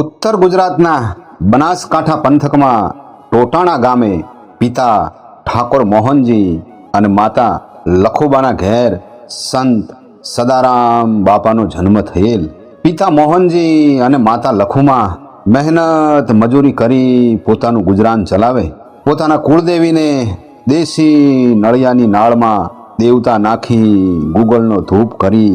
ઉત્તર ગુજરાતના બનાસકાંઠા પંથકમાં ટોટાણા ગામે પિતા ઠાકોર મોહનજી અને માતા લખુબાના ઘેર સંત સદારામ બાપાનો જન્મ થયેલ. પિતા મોહનજી અને માતા લખુમા મહેનત મજૂરી કરી પોતાનું ગુજરાન ચલાવે. પોતાના કુળદેવીને દેશી નળિયાની નાળમાં દેવતા નાખી ગુગળનો ધૂપ કરી,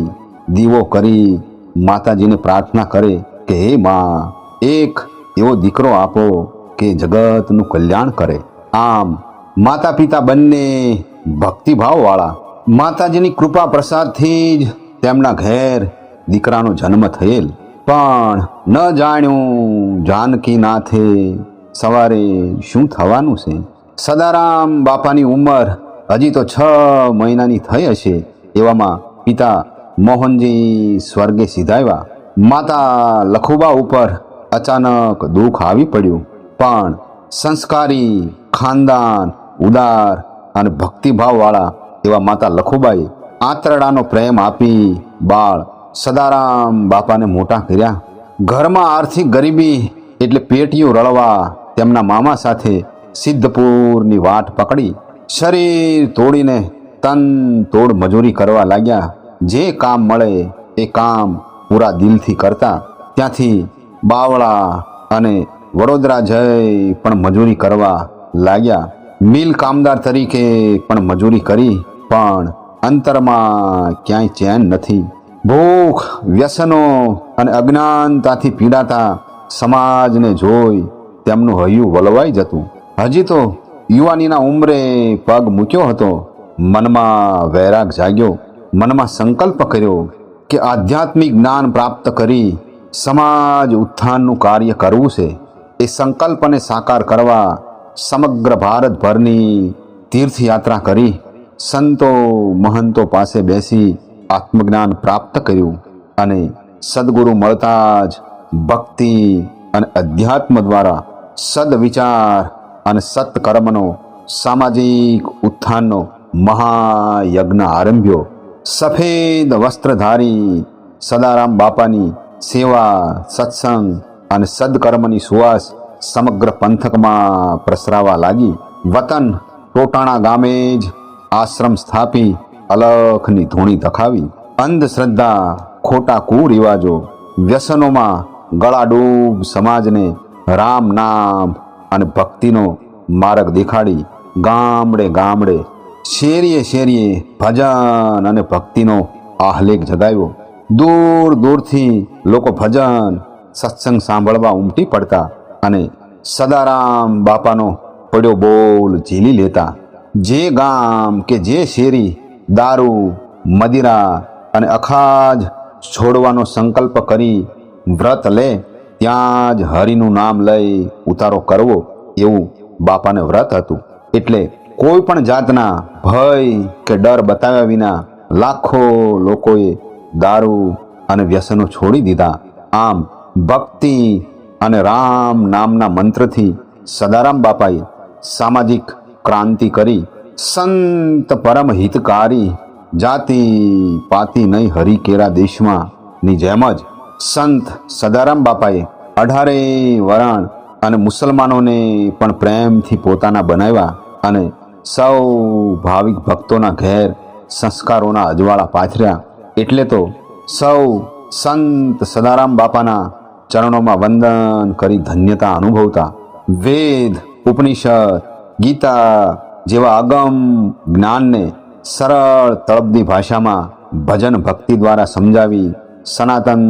દીવો કરી, માતાજીને પ્રાર્થના કરે. કે હે માં, એક એવો દીકરો આપો કે જગતનું કલ્યાણ કરે. આમ માતા પિતા બંને ભક્તિભાવવાળા. માતાજીની કૃપા પ્રસાદથી જ તેમના ઘેર દીકરાનો જન્મ થયેલ. પણ ન જાણ્યું જાનકી નાથે સવારે શું થવાનું છે? સદારામ બાપાની ઉંમર હજી તો છ મહિનાની થઈ હશે, એવામાં પિતા મોહનજી સ્વર્ગે સિધાવ્યા. માતા લખુબા ઉપર અચાનક દુઃખ આવી પડ્યું. પણ સંસ્કારી, ખાનદાન, ઉદાર અને ભક્તિભાવવાળા એવા માતા લખુબાએ આંતરડાનો પ્રેમ આપી બાળ સદારામ બાપાને મોટા કર્યા. ઘરમાં આર્થિક ગરીબી એટલે પેટીઓ રળવા તેમના મામા સાથે સિદ્ધપુરની વાટ પકડી. શરીર તોડીને તન તોડ મજૂરી કરવા લાગ્યા. જે કામ મળે એ કામ પૂરા દિલથી કરતા ત્યાંથી બાવળા અને વડોદરા જઈ પણ મજૂરી કરવા લાગ્યા. મિલ કામદાર તરીકે પણ મજૂરી કરી, પણ અંતરમાં ક્યાંય ચેન નથી. ભૂખ, વ્યસનો અને અજ્ઞાનતાથી પીડાતા સમાજને જોઈ તેમનું હૈયું વલવાઈ જતું. હજી તો યુવાનીના ઉંમરે પગ મૂક્યો હતો. મનમાં વૈરાગ જાગ્યો. મનમાં સંકલ્પ કર્યો. કે આધ્યાત્મિક જ્ઞાન પ્રાપ્ત કરી સમાજ ઉત્થાનનું કાર્ય કરવું છે, એ સંકલ્પને સાકાર કરવા સમગ્ર ભારતભરની તીર્થયાત્રા કરી સંતો મહંતો પાસે બેસી આત્મજ્ઞાન પ્રાપ્ત કર્યું અને સદગુરુ મળતા જ ભક્તિ અને અધ્યાત્મ દ્વારા સદવિચાર અને સત્કર્મનો સામાજિક ઉત્થાનનો મહાયજ્ઞ આરંભ્યો. સફેદ વસ્ત્રધારી સદારામ બાપાની સેવા, સત્સંગ અને સદકર્મની સુવાસ સમગ્ર પંથકમાં પ્રસરાવા લાગી. વતન ટોટાણા ગામે જ આશ્રમ સ્થાપી, અલખની ધૂણી ધખાવી અંધશ્રદ્ધા, ખોટા કુરિવાજો, વ્યસનોમાં ગળાડૂબ સમાજને રામ નામ અને ભક્તિનો માર્ગ દેખાડી ગામડે ગામડે શેરીએ શેરીએ ભજન અને ભક્તિનો આહલેખ જગાવ્યો. દૂર દૂરથી લોકો ભજન, સત્સંગ સાંભળવા ઉમટી પડતા અને સદારામ બાપાનો પડ્યો બોલ ઝીલી લેતા. જે ગામ કે જે શેરી, દારૂ, મદિરા અને અખાજ છોડવાનો સંકલ્પ કરી વ્રત લે, ત્યાં જ હરિનું નામ લઈ ઉતારો કરવો એવું બાપાને વ્રત હતું. એટલે કોઈ પણ જાતના ભય કે ડર બતાવ્યા વિના લાખો લોકોએ દારૂ અને વ્યસનો છોડી દીધા. આમ ભક્તિ અને રામ નામના મંત્રથી સદારામ બાપાએ સામાજિક ક્રાંતિ કરી સંત પરમ હિતકારી જાતિ પાતિ નહીં હરિકેરા દેશમાં ની જેમ જ સંત સદારામ બાપાએ અઢારે વરણ અને મુસલમાનોને પણ પ્રેમથી પોતાના બનાવ્યા અને સૌ ભાવિક ભક્તોના ઘેર, સંસ્કારોના અજવાળા પાથર્યા. એટલે તો સૌ સંત સદારામ બાપાના ચરણોમાં વંદન કરી ધન્યતા અનુભવતા. વેદ, ઉપનિષદ, ગીતા જેવા અગમ જ્ઞાનને સરળ તળપદી ભાષામાં ભજન ભક્તિ દ્વારા સમજાવી, સનાતન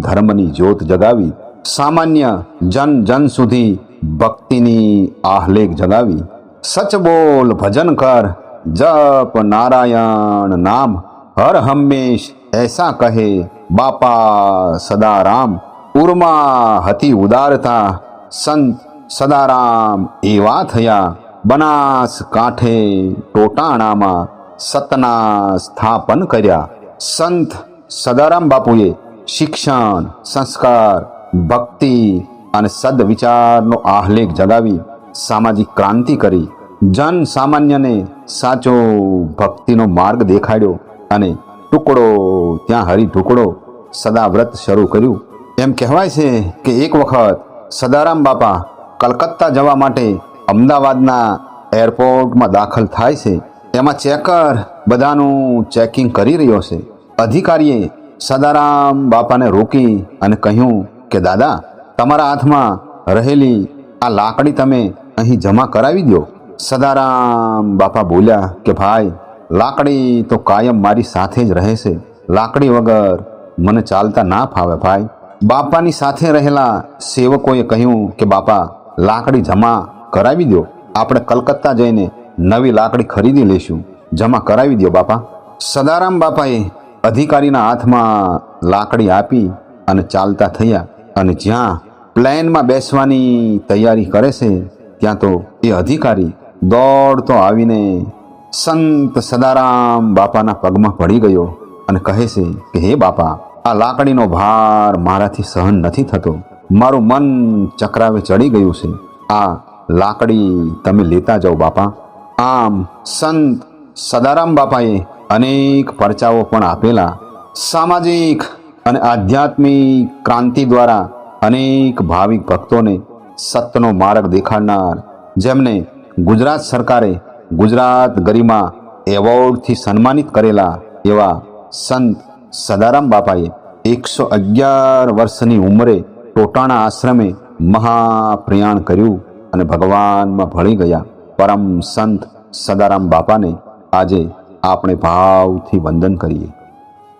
ધર્મની જ્યોત જગાવી, સામાન્ય જન જન સુધી ભક્તિની આહલેખ જગાવી સચ બોલ ભજન કર જપ નારાયણ નામ હર હંમેશ એસા કહે બાપા સદારામ ઉર્મા હતી ઉદારતા સંત સદારામ એવા થયા બનાસ કાંઠે ટોટાણામાં સતના સ્થાપન કર્યા સંત સદારામ બાપુએ શિક્ષણ સંસ્કાર ભક્તિ અને સદવિચારનો આહલેખ જગાવી સામાજિક ક્રાંતિ કરી, જન સામાન્યને સાચો ભક્તિનો માર્ગ દેખાડ્યો અને ટુકડો ત્યાં હરી ટુકડો સદા વ્રત શરૂ કર્યું. એમ કહેવાય છે કે એક વખત સદારામ બાપા કલકત્તા જવા માટે અમદાવાદના એરપોર્ટમાં દાખલ થાય છે. એમાં ચેકર બધાનું ચેકિંગ કરી રહ્યો છે. અધિકારીએ સદારામ બાપાને રોકી અને કહ્યું કે, દાદા, તમારા હાથમાં રહેલી આ લાકડી તમે અહીં જમા કરાવી દો સદારામ બાપા બોલ્યા કે, ભાઈ, લાકડી તો કાયમ મારી સાથે જ રહે છે લાકડી વગર મને ચાલતા ના ફાવે, ભાઈ. બાપાની સાથે રહેલા સેવકોએ કહ્યું કે, બાપા, લાકડી જમા કરાવી દો આપણે કલકત્તા જઈને નવી લાકડી ખરીદી લઈશું. જમા કરાવી દો બાપા. સદારામ બાપાએ અધિકારીના હાથમાં લાકડી આપી અને ચાલતા થયા અને જ્યાં પ્લેનમાં બેસવાની તૈયારી કરે છે ત્યાં તો એ અધિકારી દોડતો આવીને સંત સદારામ બાપાના પગમાં પડી ગયો અને કહે છે કે, હે બાપા, આ લાકડીનો ભાર મારાથી સહન નથી થતો. મારું મન ચક્રાવે ચડી ગયું છે. આ લાકડી તમે લેતા જાઓ બાપા. આમ સંત સદારામ બાપાએ અનેક પરચાઓ પણ આપેલા. સામાજિક અને આધ્યાત્મિક ક્રાંતિ દ્વારા અનેક ભાવિક ભક્તોને સત્યનો માર્ગ દેખાડનાર, જેમને ગુજરાત સરકારે ગુજરાત ગરિમા એવોર્ડથી સન્માનિત કરેલા એવા સંત સદારામ બાપાએ એકસો અગિયાર વર્ષની ઉંમરે ટોટાણા આશ્રમે મહાપ્રયાણ કર્યું અને ભગવાનમાં ભળી ગયા. પરમ સંત સદારામ બાપાને આજે આપણે ભાવથી વંદન કરીએ.